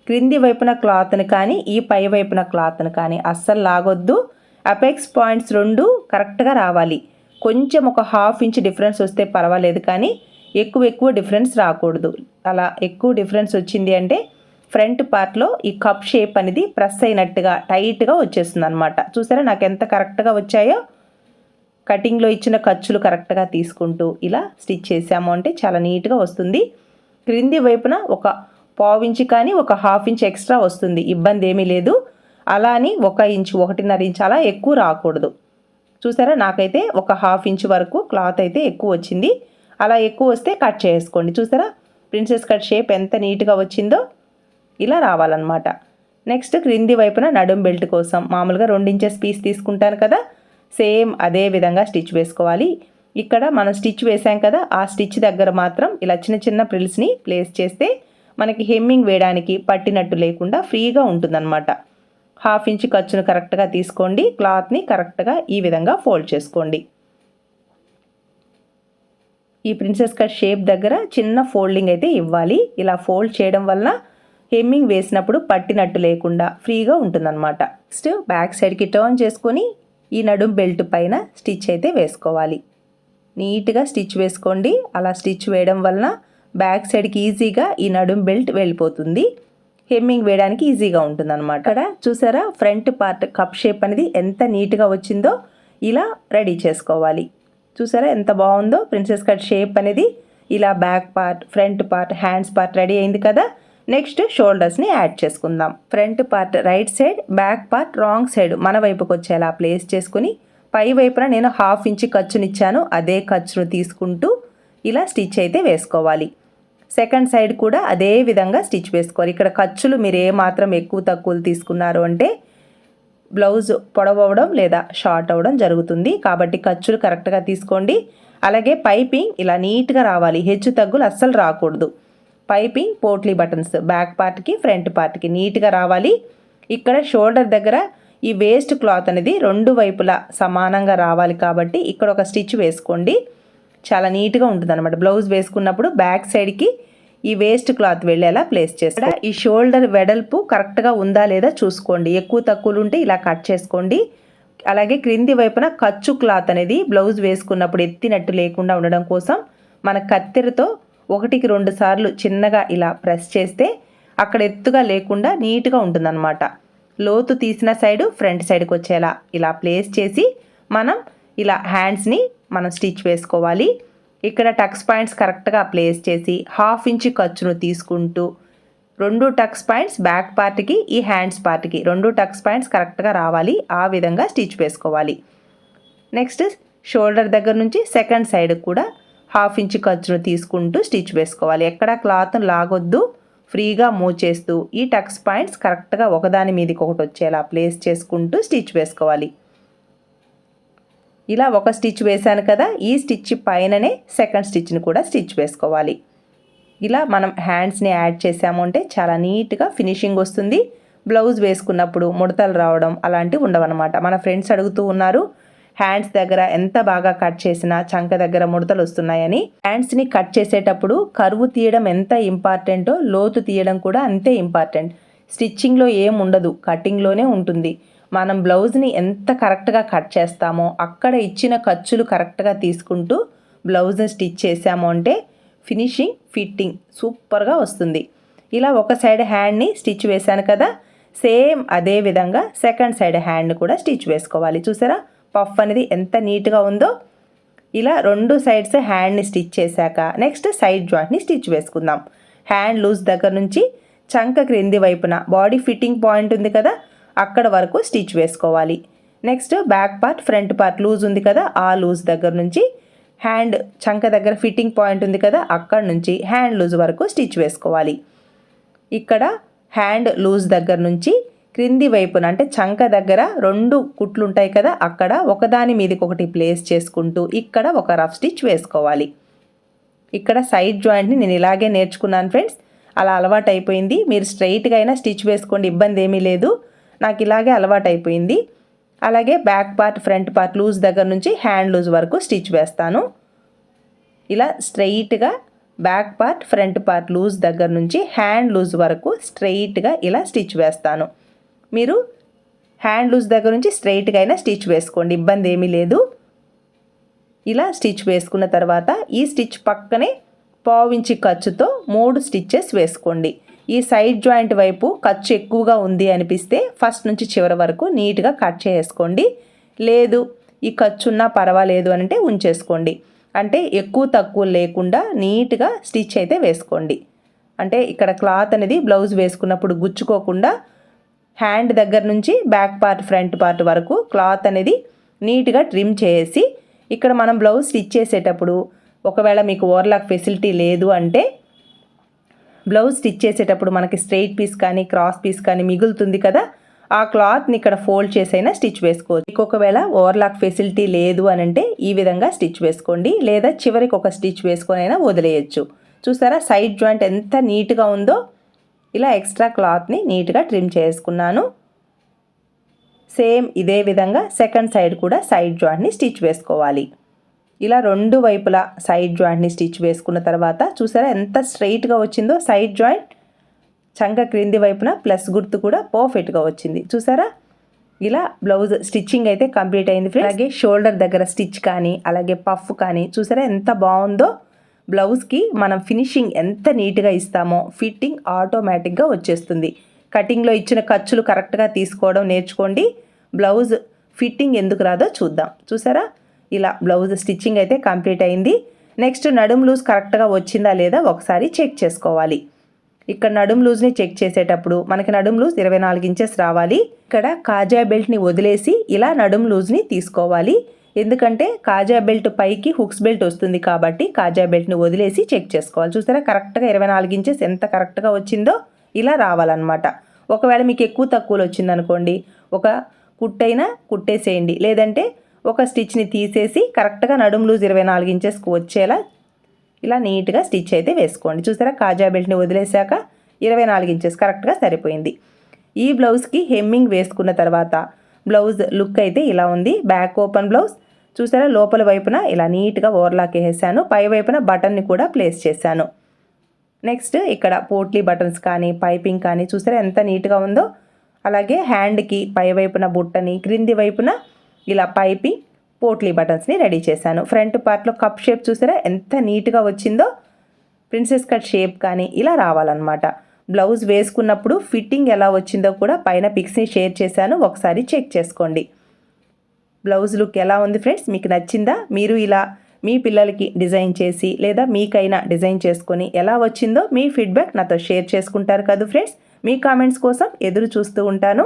క్రింది వైపున క్లాత్ని కానీ ఈ పై వైపున క్లాత్ని కానీ అస్సలు లాగొద్దు. అపెక్స్ పాయింట్స్ రెండు కరెక్ట్గా రావాలి. కొంచెం ఒక హాఫ్ ఇంచ్ డిఫరెన్స్ వస్తే పర్వాలేదు కానీ ఎక్కువ ఎక్కువ డిఫరెన్స్ రాకూడదు. అలా ఎక్కువ డిఫరెన్స్ వచ్చింది అంటే ఫ్రంట్ పార్ట్లో ఈ కప్ షేప్ అనేది ప్రెస్ అయినట్టుగా టైట్గా వచ్చేస్తుంది అనమాట చూసారా నాకు ఎంత కరెక్ట్గా వచ్చాయో? కటింగ్లో ఇచ్చిన ఖర్చులు కరెక్ట్గా తీసుకుంటూ ఇలా స్టిచ్ చేసాము అంటే చాలా నీట్గా వస్తుంది. క్రింది వైపున ఒక పావు ఇంచ్ కానీ ఒక హాఫ్ ఇంచ్ ఎక్స్ట్రా వస్తుంది. ఇబ్బంది ఏమీ లేదు. అలా అని ఒక ఇంచు ఒకటిన్నర ఇంచ్ అలా ఎక్కువ రాకూడదు. చూసారా? నాకైతే ఒక హాఫ్ ఇంచ్ వరకు క్లాత్ అయితే ఎక్కువ వచ్చింది. అలా ఎక్కువ వస్తే కట్ చేసుకోండి. చూసారా? ప్రిన్సెస్ కట్ షేప్ ఎంత నీట్గా వచ్చిందో ఇలా రావాలన్నమాట. నెక్స్ట్ క్రింది వైపున నడుం బెల్ట్ కోసం మామూలుగా రెండు ఇంచెస్ పీస్ తీసుకుంటాను కదా? సేమ్ అదే విధంగా స్టిచ్ వేసుకోవాలి. ఇక్కడ మనం స్టిచ్ వేసాం కదా? ఆ స్టిచ్ దగ్గర మాత్రం ఇలా చిన్న చిన్న ప్రిల్స్ని ప్లేస్ చేస్తే మనకి హెమ్మింగ్ వేయడానికి పట్టినట్టు లేకుండా ఫ్రీగా ఉంటుందన్నమాట. హాఫ్ ఇంచ్ ఖర్చును కరెక్ట్గా తీసుకోండి. క్లాత్ని కరెక్ట్గా ఈ విధంగా ఫోల్డ్ చేసుకోండి. ఈ ప్రిన్సెస్ కట్ షేప్ దగ్గర చిన్న ఫోల్డింగ్ అయితే ఇవ్వాలి. ఇలా ఫోల్డ్ చేయడం వలన హెమ్మింగ్ వేసినప్పుడు పట్టినట్టు లేకుండా ఫ్రీగా ఉంటుందన్నమాట. నెక్స్ట్ బ్యాక్ సైడ్కి టర్న్ చేసుకొని ఈ నడుం బెల్ట్ పైన స్టిచ్ అయితే వేసుకోవాలి. నీట్గా స్టిచ్ వేసుకోండి. అలా స్టిచ్ వేయడం వలన బ్యాక్ సైడ్కి ఈజీగా ఈ నడుం బెల్ట్ వెళ్ళిపోతుంది. హెమ్మింగ్ వేయడానికి ఈజీగా ఉంటుంది అనమాట ఇక్కడ చూసారా? ఫ్రంట్ పార్ట్ కప్ షేప్ అనేది ఎంత నీట్గా వచ్చిందో ఇలా రెడీ చేసుకోవాలి. చూసారా ఎంత బాగుందో? ప్రిన్సెస్ కట్ షేప్ అనేది ఇలా back part front part hands part ready అయింది కదా? నెక్స్ట్ షోల్డర్స్ని యాడ్ చేసుకుందాం. Front part right side back part wrong side మన వైపుకి వచ్చేలా ప్లేస్ చేసుకుని పై వైపున నేను హాఫ్ ఇంచ్ ఖర్చునిచ్చాను. అదే ఖర్చును తీసుకుంటూ ఇలా స్టిచ్ అయితే వేసుకోవాలి. సెకండ్ సైడ్ కూడా అదే విధంగా స్టిచ్ వేసుకోవాలి. ఇక్కడ ఖర్చులు మీరు ఏ మాత్రం ఎక్కువ తక్కువలు తీసుకున్నారు అంటే బ్లౌజ్ పొడవడం లేదా షార్ట్ అవ్వడం జరుగుతుంది. కాబట్టి ఖర్చులు కరెక్ట్గా తీసుకోండి. అలాగే పైపింగ్ ఇలా నీట్గా రావాలి. హెచ్చు తగ్గులు అస్సలు రాకూడదు. పైపింగ్ పోట్లీ బటన్స్ బ్యాక్ పార్ట్కి ఫ్రంట్ పార్ట్కి నీట్గా రావాలి. ఇక్కడ షోల్డర్ దగ్గర ఈ వేస్ట్ క్లాత్ అనేది రెండు వైపులా సమానంగా రావాలి కాబట్టి ఇక్కడ ఒక స్టిచ్ వేసుకోండి. చాలా నీట్గా ఉంటుంది అనమాట బ్లౌజ్ వేసుకున్నప్పుడు బ్యాక్ సైడ్కి ఈ వేస్ట్ క్లాత్ వెళ్ళేలా ప్లేస్ చేస్తా. ఈ షోల్డర్ వెడల్పు కరెక్ట్గా ఉందా లేదా చూసుకోండి. ఎక్కువ తక్కువలు ఉంటే ఇలా కట్ చేసుకోండి. అలాగే క్రింది వైపున ఖర్చు క్లాత్ అనేది బ్లౌజ్ వేసుకున్నప్పుడు ఎత్తినట్టు లేకుండా ఉండడం కోసం మన కత్తెరతో ఒకటికి రెండు సార్లు చిన్నగా ఇలా ప్రెస్ చేస్తే అక్కడ ఎత్తుగా లేకుండా నీట్గా ఉంటుందన్నమాట. లోతు తీసిన సైడు ఫ్రంట్ సైడ్కి వచ్చేలా ఇలా ప్లేస్ చేసి మనం ఇలా హ్యాండ్స్ని మనం స్టిచ్ వేసుకోవాలి. ఇక్కడ టక్స్ పాయింట్స్ కరెక్ట్గా ప్లేస్ చేసి హాఫ్ ఇంచ్ ఖర్చును తీసుకుంటూ రెండు టక్స్ పాయింట్స్ బ్యాక్ పార్ట్కి ఈ హ్యాండ్స్ పార్ట్కి రెండు టక్స్ పాయింట్స్ కరెక్ట్గా రావాలి. ఆ విధంగా స్టిచ్ వేసుకోవాలి. నెక్స్ట్ షోల్డర్ దగ్గర నుంచి సెకండ్ సైడ్ కూడా హాఫ్ ఇంచ్ ఖర్చును తీసుకుంటూ స్టిచ్ వేసుకోవాలి. ఎక్కడ క్లాత్ లాగొద్దు. ఫ్రీగా మూవ్ చేస్తూ ఈ టక్స్ పాయింట్స్ కరెక్ట్గా ఒకదాని మీదకి ఒకటి వచ్చేలా ప్లేస్ చేసుకుంటూ స్టిచ్ వేసుకోవాలి. ఇలా ఒక స్టిచ్ వేశాను కదా ఈ స్టిచ్ పైననే సెకండ్ స్టిచ్ని కూడా స్టిచ్ వేసుకోవాలి. ఇలా మనం హ్యాండ్స్ని యాడ్ చేసాము అంటే చాలా నీట్గా ఫినిషింగ్ వస్తుంది. బ్లౌజ్ వేసుకున్నప్పుడు ముడతలు రావడం అలాంటివి ఉండవన్నమాట. మన ఫ్రెండ్స్ అడుగుతూ ఉన్నారు హ్యాండ్స్ దగ్గర ఎంత బాగా కట్ చేసినా చంక దగ్గర ముడతలు వస్తున్నాయని. హ్యాండ్స్ని కట్ చేసేటప్పుడు కరువు తీయడం ఎంత ఇంపార్టెంటో లోతు తీయడం కూడా అంతే ఇంపార్టెంట్. స్టిచ్చింగ్లో ఏం ఉండదు కటింగ్లోనే ఉంటుంది. మనం బ్లౌజ్ని ఎంత కరెక్ట్గా కట్ చేస్తామో అక్కడ ఇచ్చిన ఖర్చులు కరెక్ట్గా తీసుకుంటూ బ్లౌజ్ని స్టిచ్ చేసాము అంటే ఫినిషింగ్ ఫిట్టింగ్ సూపర్గా వస్తుంది. ఇలా ఒక సైడ్ హ్యాండ్ని స్టిచ్ వేశాను కదా సేమ్ అదే విధంగా సెకండ్ సైడ్ హ్యాండ్ కూడా స్టిచ్ వేసుకోవాలి. చూసారా? పఫ్ అనేది ఎంత నీట్గా ఉందో. ఇలా రెండు సైడ్స్ హ్యాండ్ని స్టిచ్ చేశాక నెక్స్ట్ సైడ్ జాయింట్ని స్టిచ్ వేసుకుందాం. హ్యాండ్ లూజ్ దగ్గర నుంచి చంక క్రింది వైపున బాడీ ఫిట్టింగ్ పాయింట్ ఉంది కదా అక్కడ వరకు స్టిచ్ వేసుకోవాలి. Next back part front part loose ఉంది కదా ఆ లూజ్ దగ్గర నుంచి హ్యాండ్ చంక దగ్గర ఫిట్టింగ్ పాయింట్ ఉంది కదా అక్కడ నుంచి హ్యాండ్ లూజ్ వరకు స్టిచ్ వేసుకోవాలి. ఇక్కడ హ్యాండ్ లూజ్ దగ్గర నుంచి క్రింది వైపున అంటే చంక దగ్గర రెండు కుట్లు ఉంటాయి కదా అక్కడ ఒకదాని మీదకి ఒకటి ప్లేస్ చేసుకుంటూ ఇక్కడ ఒక రఫ్ స్టిచ్ వేసుకోవాలి. ఇక్కడ సైడ్ జాయింట్ని నేను ఇలాగే నేర్చుకున్నాను ఫ్రెండ్స్ అలా అలవాటు అయిపోయింది మీరు స్ట్రైట్గా అయినా స్టిచ్ వేసుకోండి ఇబ్బంది ఏమీ లేదు. నాకు ఇలాగే అలవాటైపోయింది. అలాగే back part front part loose దగ్గర నుంచి హ్యాండ్ లూజ్ వరకు స్టిచ్ వేస్తాను. ఇలా స్ట్రెయిట్గా back part front part loose దగ్గర నుంచి హ్యాండ్ లూజ్ వరకు స్ట్రెయిట్గా ఇలా స్టిచ్ వేస్తాను. మీరు హ్యాండ్ లూజ్ దగ్గర నుంచి స్ట్రెయిట్గా అయినా స్టిచ్ వేసుకోండి ఇబ్బంది ఏమీ లేదు. ఇలా స్టిచ్ వేసుకున్న తర్వాత ఈ స్టిచ్ పక్కనే పావించి ఖర్చుతో మూడు స్టిచ్చెస్ వేసుకోండి. ఈ సైడ్ జాయింట్ వైపు ఖర్చు ఎక్కువగా ఉంది అనిపిస్తే ఫస్ట్ నుంచి చివరి వరకు నీట్గా కట్ చేసుకోండి. లేదు ఈ ఖర్చు ఉన్నా పర్వాలేదు అంటే ఉంచేసుకోండి. అంటే ఎక్కువ తక్కువ లేకుండా నీట్గా స్టిచ్ అయితే వేసుకోండి. అంటే ఇక్కడ క్లాత్ అనేది బ్లౌజ్ వేసుకున్నప్పుడు గుచ్చుకోకుండా హ్యాండ్ దగ్గర నుంచి బ్యాక్ పార్ట్ ఫ్రంట్ పార్ట్ వరకు క్లాత్ అనేది నీట్గా ట్రిమ్ చేసి ఇక్కడ మనం బ్లౌజ్ స్టిచ్ చేసేటప్పుడు ఒకవేళ మీకు ఓవర్లాక్ ఫెసిలిటీ లేదు అంటే బ్లౌజ్ స్టిచ్ చేసేటప్పుడు మనకి స్ట్రెయిట్ పీస్ కానీ క్రాస్ పీస్ కానీ మిగులుతుంది కదా? ఆ క్లాత్ని ఇక్కడ ఫోల్డ్ చేసైనా స్టిచ్ వేసుకోవచ్చు. మీకు ఒకవేళ ఓవర్లాక్ ఫెసిలిటీ లేదు అని అంటే ఈ విధంగా స్టిచ్ వేసుకోండి. లేదా చివరికి ఒక స్టిచ్ వేసుకొని అయినా వదిలేయచ్చు. చూసారా? సైడ్ జాయింట్ ఎంత నీట్గా ఉందో? ఇలా ఎక్స్ట్రా క్లాత్ని నీట్గా ట్రిమ్ చేసుకున్నాను. సేమ్ ఇదే విధంగా సెకండ్ సైడ్ కూడా సైడ్ జాయింట్ని స్టిచ్ వేసుకోవాలి. ఇలా రెండు వైపులా సైడ్ జాయింట్ని స్టిచ్ వేసుకున్న తర్వాత చూసారా ఎంత స్ట్రైట్గా వచ్చిందో సైడ్ జాయింట్ చంక క్రింది వైపున ప్లస్ గుర్తు కూడా పర్ఫెక్ట్గా వచ్చింది. చూసారా? ఇలా బ్లౌజ్ స్టిచ్చింగ్ అయితే కంప్లీట్ అయింది అలాగే షోల్డర్ దగ్గర స్టిచ్ కానీ అలాగే పఫ్ కానీ చూసారా ఎంత బాగుందో? బ్లౌజ్కి మనం ఫినిషింగ్ ఎంత నీట్గా ఇస్తామో ఫిట్టింగ్ ఆటోమేటిక్గా వచ్చేస్తుంది. కటింగ్లో ఇచ్చిన ఖర్చులు కరెక్ట్గా తీసుకోవడం నేర్చుకోండి. బ్లౌజ్ ఫిట్టింగ్ ఎందుకు రాదో చూద్దాం. చూసారా? ఇలా బ్లౌజ్ స్టిచ్చింగ్ అయితే కంప్లీట్ అయింది. నెక్స్ట్ నడుం లూజ్ కరెక్ట్గా వచ్చిందా లేదా ఒకసారి చెక్ చేసుకోవాలి. ఇక్కడ నడుం లూజ్ని చెక్ చేసేటప్పుడు మనకి నడుం లూజ్ ఇరవై నాలుగు ఇంచెస్ రావాలి. ఇక్కడ కాజా బెల్ట్ని వదిలేసి ఇలా నడుం లూజ్ని తీసుకోవాలి. ఎందుకంటే కాజా బెల్ట్ పైకి హుక్స్ బెల్ట్ వస్తుంది కాబట్టి కాజా బెల్ట్ని వదిలేసి చెక్ చేసుకోవాలి. చూసారా? కరెక్ట్గా ఇరవై నాలుగు ఇంచెస్ ఎంత కరెక్ట్గా వచ్చిందో ఇలా రావాలన్నమాట. ఒకవేళ మీకు ఎక్కువ తక్కువలో వచ్చిందనుకోండి ఒక కుట్టైనా కుట్టేసేయండి. లేదంటే ఒక స్టిచ్ని తీసేసి కరెక్ట్గా నడుము లూజ్ ఇరవై నాలుగు ఇంచెస్కి వచ్చేలా ఇలా నీట్గా స్టిచ్ అయితే వేసుకోండి. చూసారా? కాజా బెల్ట్ని వదిలేశాక ఇరవై నాలుగు ఇంచెస్ కరెక్ట్గా సరిపోయింది. ఈ బ్లౌజ్కి హెమ్మింగ్ వేసుకున్న తర్వాత బ్లౌజ్ లుక్ అయితే ఇలా ఉంది. Back open blouse. చూసారా? లోపల వైపున ఇలా నీట్గా ఓవర్లాక్ వేసాను పై వైపున బటన్ని కూడా ప్లేస్ చేశాను. నెక్స్ట్ ఇక్కడ పోట్లీ బటన్స్ కానీ పైపింగ్ కానీ చూసారా ఎంత నీట్గా ఉందో? అలాగే హ్యాండ్కి పై వైపున బుట్టని క్రింది వైపున ఇలా పైపింగ్ పోట్లీ బటన్స్ని రెడీ చేశాను. ఫ్రంట్ పార్ట్లో కప్ షేప్ చూసారా? ఎంత నీట్గా వచ్చిందో. ప్రిన్సెస్ కట్ షేప్ కానీ ఇలా రావాలన్నమాట. బ్లౌజ్ వేసుకున్నప్పుడు ఫిట్టింగ్ ఎలా వచ్చిందో కూడా పైన పిక్స్ని షేర్ చేశాను. ఒకసారి చెక్ చేసుకోండి. బ్లౌజ్ లుక్ ఎలా ఉంది ఫ్రెండ్స్? మీకు నచ్చిందా? మీరు ఇలా మీ పిల్లలకి డిజైన్ చేసి లేదా మీకైనా డిజైన్ చేసుకొని ఎలా వచ్చిందో మీ ఫీడ్బ్యాక్ నాతో షేర్ చేసుకుంటారు కదా ఫ్రెండ్స్? మీ కామెంట్స్ కోసం ఎదురు చూస్తూ ఉంటాను.